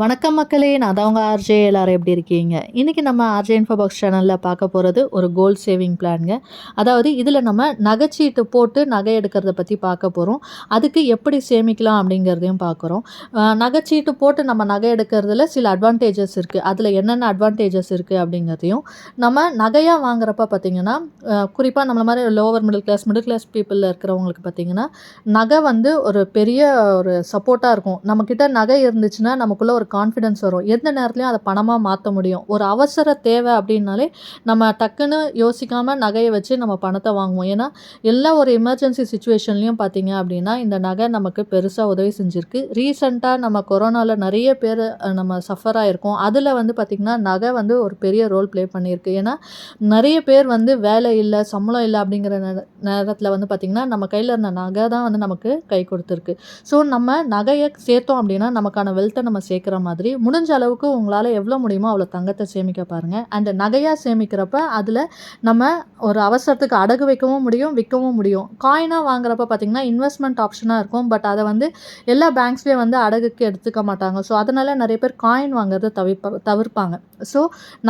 வணக்கம் மக்களே நான் தான் உங்கள் ஆர்ஜே. எல்லாரும் எப்படி இருக்கீங்க? இன்றைக்கி நம்ம ஆர்ஜே இன்ஃபோ பாக்ஸ் சேனலில் பார்க்க போகிறது ஒரு கோல்ட் சேவிங் பிளான்ங்க அதாவது இதில் நம்ம நகைச்சீட்டு போட்டு நகை எடுக்கிறத பற்றி பார்க்க போகிறோம் அதுக்கு எப்படி சேமிக்கலாம் அப்படிங்கிறதையும் பார்க்குறோம். நகைச்சீட்டு போட்டு நம்ம நகை எடுக்கிறதுல சில அட்வான்டேஜஸ் இருக்குது அதில் என்னென்ன அட்வான்டேஜஸ் இருக்குது அப்படிங்கிறதையும் நம்ம நகையாக வாங்குறப்ப பார்த்திங்கன்னா குறிப்பாக நம்மள மாதிரி lower middle class middle class பீப்புளில் இருக்கிறவங்களுக்கு பார்த்திங்கன்னா நகை வந்து ஒரு பெரிய ஒரு சப்போர்ட்டாக இருக்கும். நம்மக்கிட்ட நகை இருந்துச்சுன்னா நமக்குள்ளே ஒரு கான்ஃபிடென்ஸ் வரும். எந்த நேரத்துலையும் அதை பணமாக மாற்ற முடியும். ஒரு அவசர தேவை அப்படின்னாலே நம்ம டக்குன்னு யோசிக்காமல் நகையை வச்சு நம்ம பணத்தை வாங்குவோம். ஏன்னா எல்லா ஒரு எமர்ஜென்சி சுச்சுவேஷன்லையும் பார்த்தீங்க அப்படின்னா இந்த நகை நமக்கு பெருசாக உதவி செஞ்சுருக்கு. ரீசெண்டாக நம்ம கொரோனாவில் நிறைய பேர் நம்ம சஃபர் ஆகிருக்கோம் அதில் வந்து பார்த்திங்கன்னா நகை வந்து ஒரு பெரிய ரோல் ப்ளே பண்ணியிருக்கு. ஏன்னா நிறைய பேர் வந்து வேலை இல்லை சம்பளம் இல்லை அப்படிங்கிற நேர நேரத்தில் வந்து பார்த்திங்கன்னா நம்ம கையில் இருந்த நகை தான் வந்து நமக்கு கை கொடுத்துருக்கு. ஸோ நம்ம நகையை சேர்த்தோம் அப்படின்னா நமக்கான வெல்த்தை நம்ம சேர்க்குற மாதிரி முடிஞ்ச அளவுக்கு உங்களால் எவ்வளோ முடியுமோ அவ்வளோ தங்கத்தை சேமிக்க பாருங்கள் அண்ட் நகையாக சேமிக்கிறப்ப அதில் நம்ம ஒரு அவசரத்துக்கு அடகு வைக்கவும் முடியும் விற்கவும் முடியும். காயினாக வாங்குறப்ப பார்த்திங்கன்னா இன்வெஸ்ட்மெண்ட் ஆப்ஷனாக இருக்கும். பட் அதை வந்து எல்லா பேங்க்ஸ்லேயும் வந்து அடகுக்கு எடுத்துக்க மாட்டாங்க. ஸோ அதனால் நிறைய பேர் காயின் வாங்குறதை தவிர்ப்ப தவிர்ப்பாங்க. ஸோ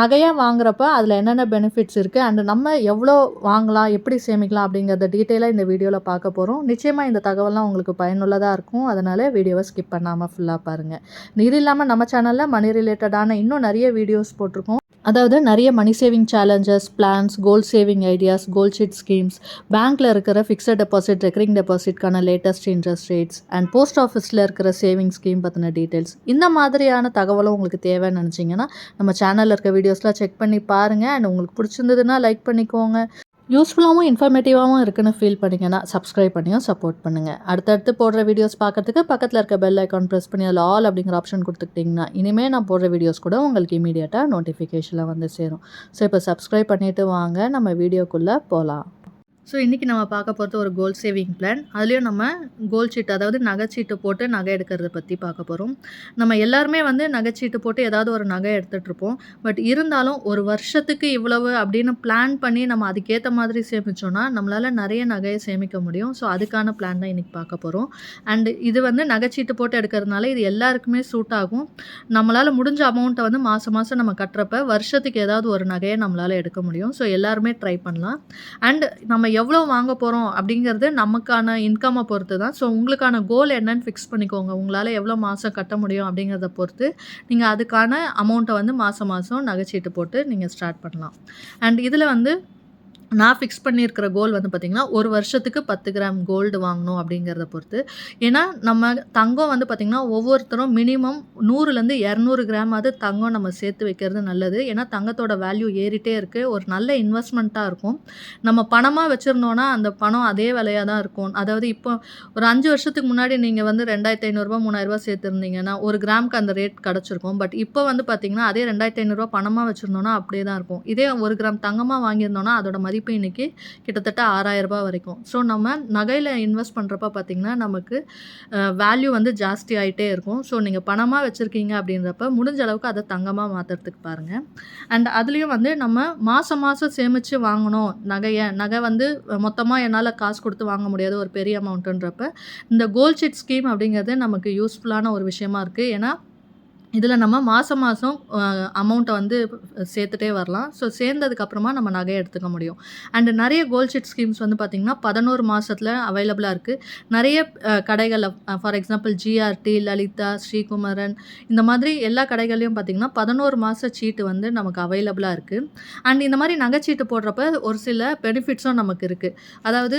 நகையாக வாங்குறப்ப அதில் என்னென்ன பெனிஃபிட்ஸ் இருக்குது அண்ட் நம்ம எவ்வளோ வாங்கலாம் எப்படி சேமிக்கலாம் அப்படிங்கிறத டீட்டெயிலாக இந்த வீடியோவில் பார்க்க போகிறோம் நிச்சயமாக இந்த தகவல்லாம் உங்களுக்கு பயனுள்ளதாக இருக்கும். அதனால் வீடியோவை ஸ்கிப் பண்ணாமல் ஃபுல்லாக பாருங்கள் இது இல்லாமல் நம்ம சேனலில் மணி ரிலேட்டடான இன்னும் நிறைய வீடியோஸ் போட்டிருக்கோம். அதாவது நிறைய money saving challenges plans gold saving ideas gold chit schemes பேங்க்கில் இருக்கிற fixed deposit recurring டெபாசிட்கான latest interest rates and post ஆஃபீஸில் இருக்கிற சேவிங் ஸ்கீம் பற்றின டீட்டெயில்ஸ் இந்த மாதிரியான தகவலும் உங்களுக்கு தேவைன்னு நினச்சிங்கன்னா நம்ம சேனலில் இருக்க வீடியோஸ்லாம் செக் பண்ணி பாருங்கள் அண்ட் உங்களுக்கு பிடிச்சிருந்ததுன்னா லைக் பண்ணிக்கோங்க. யூஸ்ஃபுல்லாகவும் இன்ஃபர்மேட்டிவாகவும் இருக்குன்னு ஃபீல் பண்ணிங்கன்னா சப்ஸ்கிரைப் பண்ணியும் சப்போர்ட் பண்ணுங்கள் அடுத்தடுத்து போடுற வீடியோஸ் பார்க்கறதுக்கு பக்கத்தில் இருக்க பெல் ஐக்கான் ப்ரெஸ் பண்ணி அதில் ஆல் அப்படிங்கிற ஆப்ஷன் கொடுத்துக்கிட்டிங்கன்னா இனிமேல் நான் போடுற வீடியோஸ் கூட உங்களுக்கு இமீடியட்டாக நோட்டிஃபிகேஷனில் வந்து சேரும். ஸோ இப்போ சப்ஸ்கிரைப் பண்ணிவிட்டு வாங்க நம்ம வீடியோக்குள்ளே போகலாம் ஸோ இன்றைக்கி நம்ம பார்க்க போகிறது ஒரு கோல் சேவிங் பிளான் அதுலேயும் நம்ம கோல் சீட்டு அதாவது நகைச்சீட்டு போட்டு நகை எடுக்கிறத பற்றி பார்க்க போகிறோம் நம்ம எல்லாருமே வந்து நகைச்சீட்டு போட்டு ஏதாவது ஒரு நகை எடுத்துகிட்டு இருப்போம். பட் இருந்தாலும் ஒரு வருஷத்துக்கு இவ்வளவு அப்படின்னு பிளான் பண்ணி நம்ம அதுக்கேற்ற மாதிரி சேமிச்சோன்னா நம்மளால் நிறைய நகையை சேமிக்க முடியும். ஸோ அதுக்கான பிளான் தான் இன்றைக்கி பார்க்க போகிறோம் அண்ட் இது வந்து நகைச்சீட்டு போட்டு எடுக்கிறதுனால இது எல்லாருக்குமே சூட் ஆகும். நம்மளால் முடிஞ்ச அமௌண்ட்டை வந்து மாதம் மாதம் நம்ம கட்டுறப்ப வருஷத்துக்கு ஏதாவது ஒரு நகையை நம்மளால் எடுக்க முடியும். ஸோ எல்லாருமே ட்ரை பண்ணலாம். அண்ட் நம்ம எவ்வளோ வாங்க போகிறோம் அப்படிங்கிறது நமக்கான இன்கம்மை பொறுத்து தான் ஸோ உங்களுக்கான கோல் என்னன்னு ஃபிக்ஸ் பண்ணிக்கோங்க. உங்களால் எவ்வளோ மாதம் கட்ட முடியும் அப்படிங்கிறத பொறுத்து நீங்கள் அதுக்கான அமௌண்ட்டை வந்து மாதம் மாதம் நகைச்சீட்டு போட்டு நீங்கள் ஸ்டார்ட் பண்ணலாம். அண்ட் இதில் வந்து நான் ஃபிக்ஸ் பண்ணியிருக்கிற கோல் வந்து பார்த்திங்கன்னா ஒரு வருஷத்துக்கு பத்து கிராம் கோல்டு வாங்கணும் அப்படிங்கிறத பொறுத்து. ஏன்னா நம்ம தங்கம் வந்து பார்த்திங்கன்னா ஒவ்வொருத்தரும் மினிமம் நூறுலேருந்து இரநூறு கிராம் அது தங்கம் நம்ம சேர்த்து வைக்கிறது நல்லது. ஏன்னா தங்கத்தோட வேல்யூ ஏறிட்டே இருக்குது ஒரு நல்ல இன்வெஸ்ட்மெண்ட்டாக இருக்கும். நம்ம பணமாக வச்சுருந்தோன்னா அந்த பணம் அதே விலையாக தான் இருக்கும். அதாவது இப்போ ஒரு அஞ்சு வருஷத்துக்கு முன்னாடி நீங்கள் வந்து ரெண்டாயிரத்தி ஐநூறுரூவா மூணாயிரரூவா சேர்த்துருந்தீங்கன்னா ஒரு கிராமுக்கு அந்த ரேட் கிடச்சிருக்கும். பட் இப்போ வந்து பார்த்திங்கன்னா அதே ரெண்டாயிரத்தி ஐநூறுரூவா பணமாக வச்சுருந்தோன்னா அப்படியே தான் இருக்கும். இதே ஒரு கிராம் தங்கமாக வாங்கியிருந்தோன்னா அதோட மதிப்பு இன்னைக்கு கிட்டத்தட்ட ஆறாயிரம் ரூபாய் வரைக்கும். ஸோ நம்ம நகையில் இன்வெஸ்ட் பண்ணுறப்ப பார்த்திங்கன்னா நமக்கு வேல்யூ வந்து ஜாஸ்தி ஆகிட்டே இருக்கும். ஸோ நீங்கள் பணமாக வச்சுருக்கீங்க அப்படின்றப்ப முடிஞ்ச அளவுக்கு அதை தங்கமாக மாற்றுறதுக்கு பாருங்கள் அண்ட் அதுலேயும் வந்து நம்ம மாதம் மாதம் சேமித்து வாங்கணும் நகையை. நகை வந்து மொத்தமாக என்னால் காசு கொடுத்து வாங்க முடியாது ஒரு பெரிய அமௌண்ட்டுன்றப்ப இந்த கோல்ட் ஷீட் ஸ்கீம் அப்படிங்கிறது நமக்கு யூஸ்ஃபுல்லான ஒரு விஷயமா இருக்குது ஏன்னா இதில் நம்ம மாதம் மாதம் அமௌண்ட்டை வந்து சேர்த்துட்டே வரலாம். ஸோ சேர்ந்ததுக்கப்புறமா நம்ம நகையை எடுத்துக்க முடியும். அண்டு நிறைய கோல்ட் ஷீட் ஸ்கீம்ஸ் வந்து பார்த்திங்கன்னா பதினோரு மாதத்தில் அவைலபிளாக இருக்குது நிறைய கடைகளில் for example GRT Lalitha Srikumaran இந்த மாதிரி எல்லா கடைகள்லையும் பார்த்திங்கன்னா பதினோரு மாத சீட்டு வந்து நமக்கு அவைலபிளாக இருக்குது அண்ட் இந்த மாதிரி நகைச்சீட்டு போடுறப்ப ஒரு சில பெனிஃபிட்ஸும் நமக்கு இருக்குது அதாவது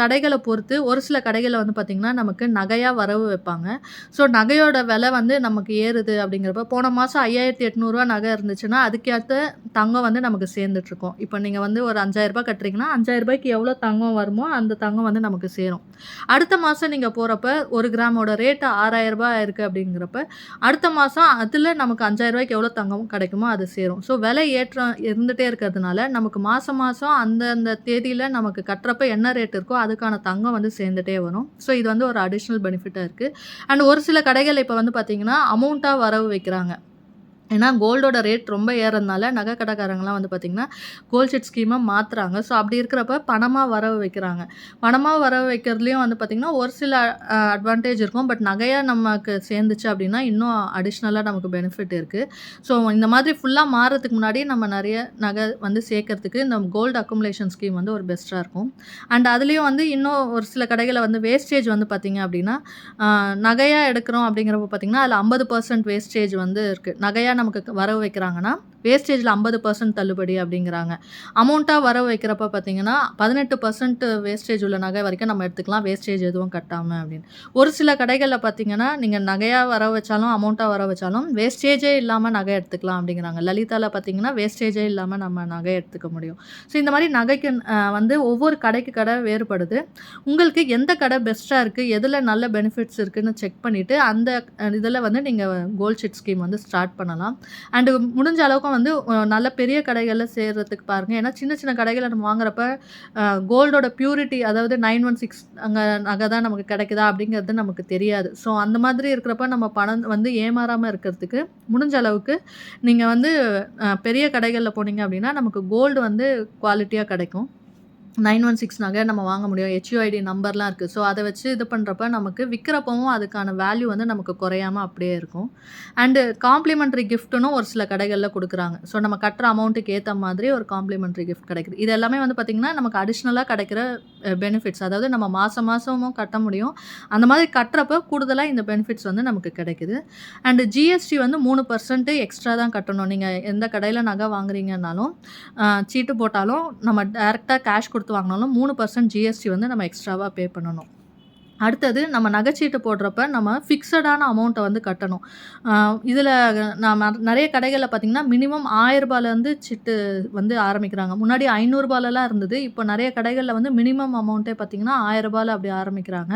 கடைகளை பொறுத்து ஒரு சில கடைகளை வந்து பார்த்திங்கன்னா நமக்கு நகையாக வரவு வைப்பாங்க. ஸோ நகையோட விலை வந்து நமக்கு ஏறுது அப்படிங்கிறப்ப போன மாதம் ஐயாயிரத்தி எட்நூறுரூவா நகை இருந்துச்சுன்னா அதுக்கேற்ற தங்கம் வந்து நமக்கு சேர்ந்துட்ருக்கோம் இப்போ நீங்கள் வந்து ஒரு அஞ்சாயிரரூபா கட்டுறீங்கன்னா அஞ்சாயிரம் ரூபாய்க்கு எவ்வளோ தங்கம் வருமோ அந்த தங்கம் வந்து நமக்கு சேரும். அடுத்த மாதம் நீங்கள் போகிறப்ப ஒரு கிராமோட ரேட்டு ஆறாயிரம் ரூபாய் இருக்குது அப்படிங்கிறப்ப அடுத்த மாதம் அதில் நமக்கு அஞ்சாயிரரூபாய்க்கு எவ்வளோ தங்கம் கிடைக்குமோ அது சேரும். ஸோ விலை ஏற்றம் இருந்துகிட்டே இருக்கிறதுனால நமக்கு மாதம் மாதம் அந்தந்த தேதியில் நமக்கு கட்டுறப்ப என்ன ரேட் இருக்கோ அதுக்கான தங்கம் வந்து சேர்ந்துட்டே வரும். ஸோ இது வந்து ஒரு அடிஷ்னல் பெனிஃபிட்டாக இருக்குது அண்ட் ஒரு சில கடைகள் இப்போ வந்து பார்த்திங்கன்னா அமௌண்ட்டாக வரவு வைக்கிறாங்க. ஏன்னா கோல்டோட ரேட் ரொம்ப ஏறதுனால நகை கடைக்காரங்கலாம் வந்து பார்த்திங்கன்னா கோல்ட் ஷீட் ஸ்கீமை மாற்றுறாங்க ஸோ அப்படி இருக்கிறப்ப பணமாக வரவு வைக்கிறாங்க. பணமாக வரவு வைக்கிறதுலேயும் வந்து பார்த்திங்கன்னா ஒரு சில அட்வான்டேஜ் இருக்கும். பட் நகையாக நமக்கு சேர்ந்துச்சு அப்படின்னா இன்னும் அடிஷ்னலாக நமக்கு பெனிஃபிட் இருக்குது ஸோ இந்த மாதிரி ஃபுல்லாக மாறதுக்கு முன்னாடி நம்ம நிறைய நகை வந்து சேர்க்கறதுக்கு இந்த கோல்டு அக்குமுலேஷன் ஸ்கீம் வந்து ஒரு பெஸ்ட்டாக இருக்கும். அண்ட் அதுலேயும் வந்து இன்னும் ஒரு சில கடைகளை வந்து வேஸ்டேஜ் வந்து பார்த்திங்க அப்படின்னா நகையாக எடுக்கிறோம் அப்படிங்கிறப்ப பார்த்திங்கன்னா அதில் ஐம்பது பர்சன்ட் வேஸ்டேஜ் வந்து இருக்குது நகையாக நமக்கு வரவு வைக்கிறாங்கன்னா வேஸ்டேஜில் ஐம்பது பர்சன்ட் தள்ளுபடி அப்படிங்கிறாங்க. அமௌண்ட்டாக வரவு வைக்கிறப்ப பார்த்தீங்கன்னா பதினெட்டு பர்சன்ட் வேஸ்டேஜ் உள்ள நகை வரைக்கும் நம்ம எடுத்துக்கலாம். வேஸ்டேஜ் எதுவும் கட்டாமல் அப்படின்னு. ஒரு சில கடைகளில் பார்த்தீங்கன்னா நீங்கள் நகையாக வர வச்சாலும் அமௌண்ட்டாக வர வச்சாலும் வேஸ்டேஜே இல்லாமல் நகை எடுத்துக்கலாம் அப்படிங்கிறாங்க. லலிதாவில் பார்த்தீங்கன்னா வேஸ்டேஜே இல்லாமல் நம்ம நகை எடுத்துக்க முடியும். ஸோ இந்த மாதிரி நகைக்கு வந்து ஒவ்வொரு கடைக்கு கடை வேறுபடுது. உங்களுக்கு எந்த கடை பெஸ்ட்டாக இருக்குது எதில் நல்ல பெனிஃபிட்ஸ் இருக்குன்னு செக் பண்ணிவிட்டு அந்த இதில் வந்து நீங்கள் கோல்ட் ஷீட் ஸ்கீம் வந்து ஸ்டார்ட் பண்ணலாம். அண்டு முடிஞ்ச அளவுக்கு வந்து நல்ல பெரிய கடைகளில் சேர்றதுக்கு பாருங்கள் ஏன்னா சின்ன சின்ன கடைகளில் நம்ம வாங்குறப்ப கோல்டோட பியூரிட்டி அதாவது நைன் ஒன் சிக்ஸ் அங்கே நகை தான் நமக்கு கிடைக்குதா அப்படிங்கிறது நமக்கு தெரியாது. ஸோ அந்த மாதிரி இருக்கிறப்ப நம்ம பணம் வந்து ஏமாறாமல் இருக்கிறதுக்கு முடிஞ்ச அளவுக்கு நீங்கள் வந்து பெரிய கடைகளில் போனீங்க அப்படின்னா நமக்கு கோல்டு வந்து குவாலிட்டியாக கிடைக்கும். நைன் ஒன் சிக்ஸ் நகை நம்ம வாங்க முடியும். ஹெச்யூஐடி நம்பர்லாம் இருக்குது ஸோ அதை வச்சு இது பண்ணுறப்ப நமக்கு விற்கிறப்பவும் அதுக்கான வேல்யூ வந்து நமக்கு குறையாமல் அப்படியே இருக்கும். அண்டு காம்ப்ளிமெண்ட்ரி கிஃப்ட்டுன்னு ஒரு சில கடைகளில் கொடுக்குறாங்க. ஸோ நம்ம கட்டுற அமௌண்ட்டுக்கு ஏற்ற மாதிரி ஒரு காம்ப்ளிமெண்ட்ரி கிஃப்ட் கிடைக்குது. இது எல்லாமே வந்து பார்த்திங்கன்னா நமக்கு அடிஷ்னலாக கிடைக்கிற பெனிஃபிட்ஸ் அதாவது நம்ம மாதம் மாதமும் கட்ட முடியும். அந்த மாதிரி கட்டுறப்ப கூடுதலாக இந்த பெனிஃபிட்ஸ் வந்து நமக்கு கிடைக்குது. அண்டு ஜிஎஸ்டி வந்து மூணு பர்சன்ட்டு எக்ஸ்ட்ரா தான் கட்டணும். நீங்கள் எந்த கடையில் நகை வாங்குறீங்கன்னாலும் சீட்டு போட்டாலும் நம்ம டேரெக்டாக கேஷ் கொடுத்து வாங்கினாலும் மூணு பர்சன்ட் ஜிஎஸ்டி வந்து நம்ம எக்ஸ்ட்ராவாக பே பண்ணணும். அடுத்தது நம்ம நகைச்சீட்டு போடுறப்ப நம்ம ஃபிக்ஸடான அமௌண்ட்டை வந்து கட்டணும். இதில் நான் நிறைய கடைகளில் பார்த்திங்கன்னா மினிமம் ஆயிரரூபாலேருந்து சிட்டு வந்து ஆரம்பிக்கிறாங்க. முன்னாடி ஐநூறுரூபாலலாம் இருந்தது. இப்போ நிறைய கடைகளில் வந்து மினிமம் அமௌண்ட்டே பார்த்திங்கன்னா ஆயிரரூபால அப்படி ஆரம்பிக்கிறாங்க.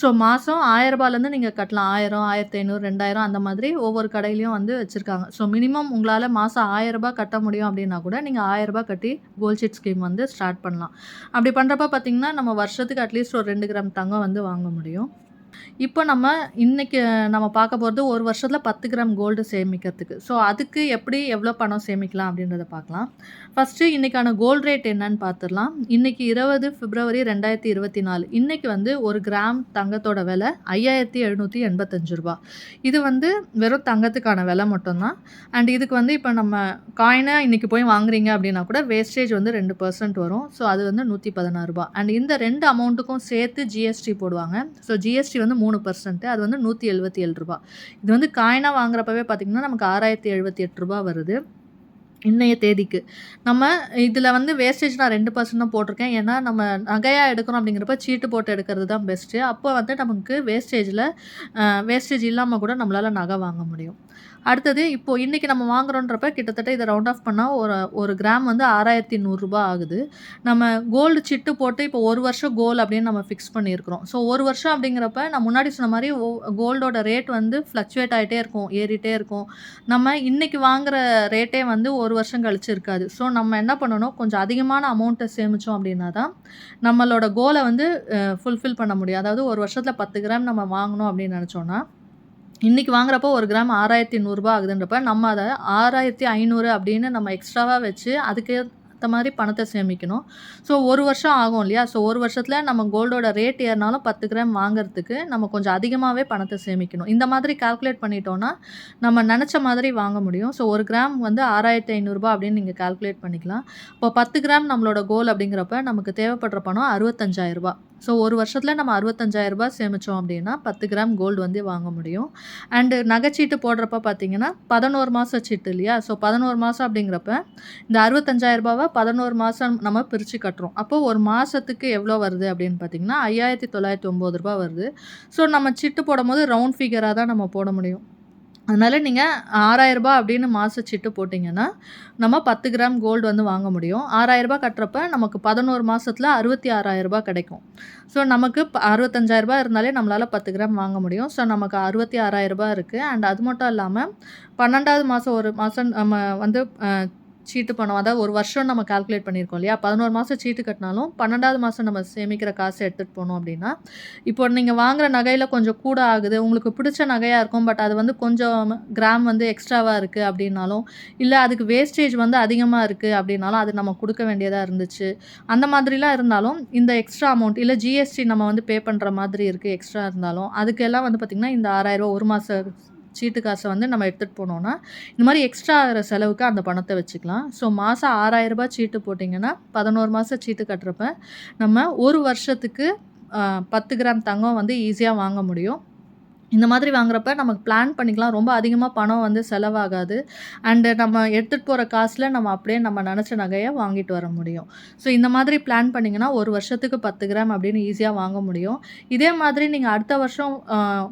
ஸோ மாதம் ஆயிரரூபாலேருந்து நீங்கள் கட்டலாம். ஆயிரம் ஆயிரத்தி ஐநூறு ரெண்டாயிரம் அந்த மாதிரி ஒவ்வொரு கடையிலையும் வந்து வச்சுருக்காங்க. ஸோ மினிமம் உங்களால் மாதம் ஆயிரரூபா கட்ட முடியும் அப்படின்னா கூட நீங்கள் ஆயிரரூபா கட்டி கோல்ட் ஷீட் ஸ்கீம் வந்து ஸ்டார்ட் பண்ணலாம். அப்படி பண்ணுறப்ப பார்த்திங்கன்னா நம்ம வருஷத்துக்கு அட்லீஸ்ட் ஒரு ரெண்டு கிராம் தங்கம் வந்து வாங்க வாங்க முடியும். இப்போ நம்ம இன்றைக்கி நம்ம பார்க்க போகிறது ஒரு வருஷத்தில் பத்து கிராம் கோல்டு சேமிக்கிறதுக்கு. ஸோ அதுக்கு எப்படி எவ்வளோ பணம் சேமிக்கலாம் அப்படின்றத பார்க்கலாம். ஃபஸ்ட்டு இன்றைக்கான கோல்டு ரேட் என்னன்னு பார்த்துடலாம். இன்றைக்கி இருபது பிப்ரவரி ரெண்டாயிரத்தி இருபத்தி நாலு. இன்றைக்கி வந்து ஒரு கிராம் தங்கத்தோட விலை ஐயாயிரத்தி எழுநூற்றி எண்பத்தஞ்சு ரூபா. இது வந்து வெறும் தங்கத்துக்கான விலை மட்டும்தான். அண்ட் இதுக்கு வந்து இப்போ நம்ம காயினை இன்றைக்கி போய் வாங்குறீங்க அப்படின்னா கூட வேஸ்டேஜ் வந்து ரெண்டு பர்சன்ட் வரும். ஸோ அது வந்து நூற்றி பதினாறு ரூபா. அண்ட் இந்த ரெண்டு அமௌண்ட்டுக்கும் சேர்த்து ஜிஎஸ்டி போடுவாங்க. ஸோ ஜிஎஸ்டி வந்து மூணு பர்சன்ட்டு அது வந்து நூற்றி எழுபத்தி ஏழு ரூபா இது வந்து காயினாக வாங்குறப்பவே பார்த்திங்கன்னா நமக்கு ஆறாயிரத்தி எழுபத்தி எட்டு ரூபா வருது. இன்றைய தேதிக்கு. நம்ம இதில் வந்து வேஸ்டேஜ் நான் ரெண்டு பர்சன்ட் தான் போட்டிருக்கேன். ஏன்னா நம்ம நகையாக எடுக்கிறோம் அப்படிங்கிறப்ப சீட்டு போட்டு எடுக்கிறது தான் பெஸ்ட்டு அப்போ வந்து நமக்கு வேஸ்டேஜில் வேஸ்டேஜ் இல்லாமல் கூட நம்மளால் நகை வாங்க முடியும். அடுத்தது இப்போது இன்றைக்கி நம்ம வாங்குறோன்றப்ப கிட்டத்தட்ட இதை ரவுண்ட் ஆஃப் பண்ணால் ஒரு ஒரு கிராம் வந்து ஆறாயிரத்தி நூறுரூபா ஆகுது. நம்ம கோல்டு சிட்டு போட்டு இப்போ ஒரு வருஷம் கோல் அப்படின்னு நம்ம ஃபிக்ஸ் பண்ணியிருக்கிறோம். ஸோ ஒரு வருஷம் அப்படிங்கிறப்ப நான் முன்னாடி சொன்ன மாதிரி கோல்டோட ரேட் வந்து ஃப்ளக்சுவேட் ஆகிட்டே இருக்கும் ஏறிட்டே இருக்கும். நம்ம இன்றைக்கி வாங்குகிற ரேட்டே வந்து ஒரு ஒரு வருஷம் கழிச்சு இருக்காது. ஸோ நம்ம என்ன பண்ணணும்? கொஞ்சம் அதிகமான அமௌண்ட்டை சேமித்தோம் அப்படின்னா தான் நம்மளோட கோலை வந்து ஃபுல்ஃபில் பண்ண முடியும். அதாவது ஒரு வருஷத்தில் பத்து கிராம் நம்ம வாங்கணும் அப்படின்னு நினச்சோன்னா இன்றைக்கி வாங்குறப்போ ஒரு கிராம் ஆறாயிரத்தி நூறுரூபா ஆகுதுன்றப்ப நம்ம அதை ஆறாயிரத்தி ஐநூறு அப்படின்னு நம்ம எக்ஸ்ட்ராவாக வச்சு அதுக்கு ஏற்ற மாதிரி பணத்தை சேமிக்கணும். ஸோ ஒரு வருஷம் ஆகும் இல்லையா? ஸோ ஒரு வருஷத்தில் நம்ம கோல்டோட ரேட் ஏறினாலும் பத்து கிராம் வாங்குறதுக்கு நம்ம கொஞ்சம் அதிகமாகவே பணத்தை சேமிக்கணும். இந்த மாதிரி கால்குலேட் பண்ணிட்டோன்னா நம்ம நினச்ச மாதிரி வாங்க முடியும். ஸோ ஒரு கிராம் வந்து ஆறாயிரத்தி ஐநூறுரூபா அப்படின்னு நீங்கள் கால்குலேட் பண்ணிக்கலாம். இப்போ பத்து கிராம் நம்மளோட கோல் அப்படிங்கிறப்ப நமக்கு தேவைப்படுற பணம் அறுபத்தஞ்சாயிரரூபா ஸோ ஒரு வருஷத்தில் நம்ம அறுபத்தஞ்சாயிரரூபா சேமித்தோம் அப்படின்னா பத்து கிராம் கோல்டு வந்து வாங்க முடியும். அண்டு நகைச்சீட்டு போடுறப்ப பார்த்தீங்கன்னா பதினோரு மாதம் சீட்டு இல்லையா? ஸோ பதினோரு மாதம் அப்படிங்கிறப்ப இந்த அறுபத்தஞ்சாயிரரூபாவை பதினோரு மாதம் நம்ம பிரித்து கட்டுறோம். அப்போது ஒரு மாதத்துக்கு எவ்வளோ வருது அப்படின்னு பார்த்தீங்கன்னா ஐயாயிரத்தி தொள்ளாயிரத்தி ஒம்பது ரூபா வருது. ஸோ நம்ம சிட்டு போடும்போது ரவுண்ட் ஃபிகராக தான் நம்ம போட முடியும். அதனால் நீங்கள் ஆறாயிரரூபா அப்படின்னு மாத சிட்டு போட்டிங்கன்னா நம்ம பத்து கிராம் கோல்டு வந்து வாங்க முடியும். ஆறாயிரரூபா கட்டுறப்ப நமக்கு பதினோரு மாதத்தில் அறுபத்தி ஆறாயிரரூபா கிடைக்கும். ஸோ நமக்கு அறுபத்தஞ்சாயிரரூபா இருந்தாலே நம்மளால் பத்து கிராம் வாங்க முடியும். ஸோ நமக்கு அறுபத்தி ஆறாயிரரூபா இருக்குது அண்ட் அது மட்டும் இல்லாமல் பன்னெண்டாவது மாதம் ஒரு மாதம் நம்ம வந்து சீட்டு பணம். அதாவது ஒரு வருஷம் நம்ம கால்குலேட் பண்ணியிருக்கோம் இல்லையா? பதினோரு மாதம் சீட்டு கட்டினாலும் பன்னெண்டாவது மாதம் நம்ம சேமிக்கிற காசை எடுத்துகிட்டு போனோம் அப்படின்னா இப்போ நீங்கள் வாங்குற நகையில் கொஞ்சம் கூட ஆகுது. உங்களுக்கு பிடிச்ச நகையாக இருக்கும் பட் அது வந்து கொஞ்சம் கிராம் வந்து எக்ஸ்ட்ராவாக இருக்குது அப்படின்னாலும் இல்லை அதுக்கு வேஸ்டேஜ் வந்து அதிகமாக இருக்குது அப்படின்னாலும் அது நம்ம கொடுக்க வேண்டியதாக இருந்துச்சு. அந்த மாதிரிலாம் இருந்தாலும் இந்த எக்ஸ்ட்ரா அமௌண்ட் இல்லை ஜிஎஸ்டி நம்ம வந்து பே பண்ணுற மாதிரி இருக்குது எக்ஸ்ட்ரா இருந்தாலும் அதுக்கெல்லாம் வந்து பார்த்திங்கன்னா இந்த ஆறாயிரரூவா ஒரு மாத சீட்டு காசை வந்து நம்ம எடுத்துகிட்டு போனோன்னா இந்த மாதிரி எக்ஸ்ட்ரா ஆகிற செலவுக்கு அந்த பணத்தை வச்சுக்கலாம். ஸோ மாதம் ஆறாயிரரூபா சீட்டு போட்டிங்கன்னா பதினோரு மாதம் சீட்டு கட்டுறப்ப நம்ம ஒரு வருஷத்துக்கு பத்து கிராம் தங்கம் வந்து ஈஸியாக வாங்க முடியும். இந்த மாதிரி வாங்குறப்ப நமக்கு பிளான் பண்ணிக்கலாம். ரொம்ப அதிகமாக பணம் வந்து செலவாகாது. அண்டு நம்ம எடுத்துகிட்டு போகிற காசில் நம்ம அப்படியே நம்ம நினச்ச நகையை வாங்கிட்டு வர முடியும். ஸோ இந்த மாதிரி பிளான் பண்ணிங்கன்னா ஒரு வருஷத்துக்கு பத்து கிராம் அப்படின்னு ஈஸியாக வாங்க முடியும். இதே மாதிரி நீங்கள் அடுத்த வருஷம்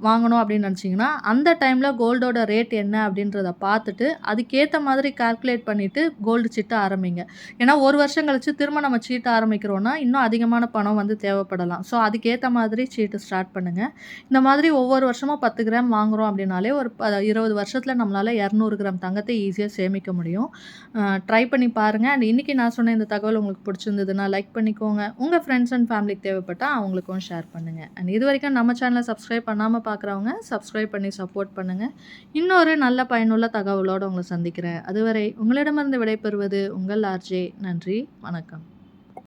வாங்கணும் அப்படின்னு நினச்சிங்கன்னா அந்த டைமில் கோல்டோட ரேட் என்ன அப்படின்றத பார்த்துட்டு அதுக்கேற்ற மாதிரி கால்குலேட் பண்ணிவிட்டு கோல்டு சீட்டை ஆரம்பிங்க. ஏன்னா ஒரு வருஷம் கழித்து திரும்ப நம்ம சீட்டை ஆரம்பிக்கிறோன்னா இன்னும் அதிகமான பணம் வந்து தேவைப்படலாம். ஸோ அதுக்கேற்ற மாதிரி சீட்டு ஸ்டார்ட் பண்ணுங்கள் இந்த மாதிரி ஒவ்வொரு வருஷமும் மொத்தமாக பத்து கிராம் வாங்குகிறோம் அப்படின்னாலே ஒரு ப இருபது வருஷத்தில் நம்மளால் இரநூறு கிராம் தங்கத்தை ஈஸியாக சேமிக்க முடியும். ட்ரை பண்ணி பாருங்கள் அண்ட் இன்றைக்கி நான் சொன்ன இந்த தகவல் உங்களுக்கு பிடிச்சிருந்ததுன்னா லைக் பண்ணிக்கோங்க. உங்கள் ஃப்ரெண்ட்ஸ் அண்ட் ஃபேமிலிக்கு தேவைப்பட்டால் அவங்களுக்கும் ஷேர் பண்ணுங்கள் அண்ட் இது வரைக்கும் நம்ம சேனலை சப்ஸ்கிரைப் பண்ணாமல் பார்க்குறவங்க சப்ஸ்கிரைப் பண்ணி சப்போர்ட் பண்ணுங்கள் இன்னொரு நல்ல பயனுள்ள தகவலோடு உங்களை சந்திக்கிறேன். அதுவரை உங்களிடமிருந்து விடைபெறுவது உங்கள் ஆர்ஜே நன்றி. வணக்கம்.